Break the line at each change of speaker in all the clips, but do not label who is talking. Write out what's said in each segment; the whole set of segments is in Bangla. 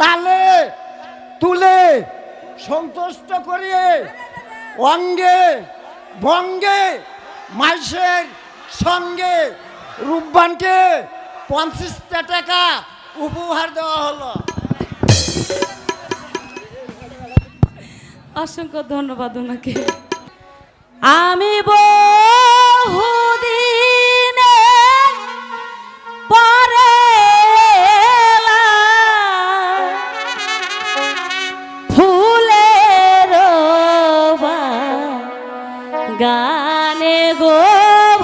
তালে তুলে সন্তুষ্ট করিয়ে অঙ্গে বঙ্গে মাইসের সঙ্গে রূপবানকে পঞ্চাশটা টাকা উপহার দেওয়া হলো।
অসংখ্য ধন্যবাদ ওনাকে। আমি বল গানে গো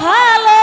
ভালো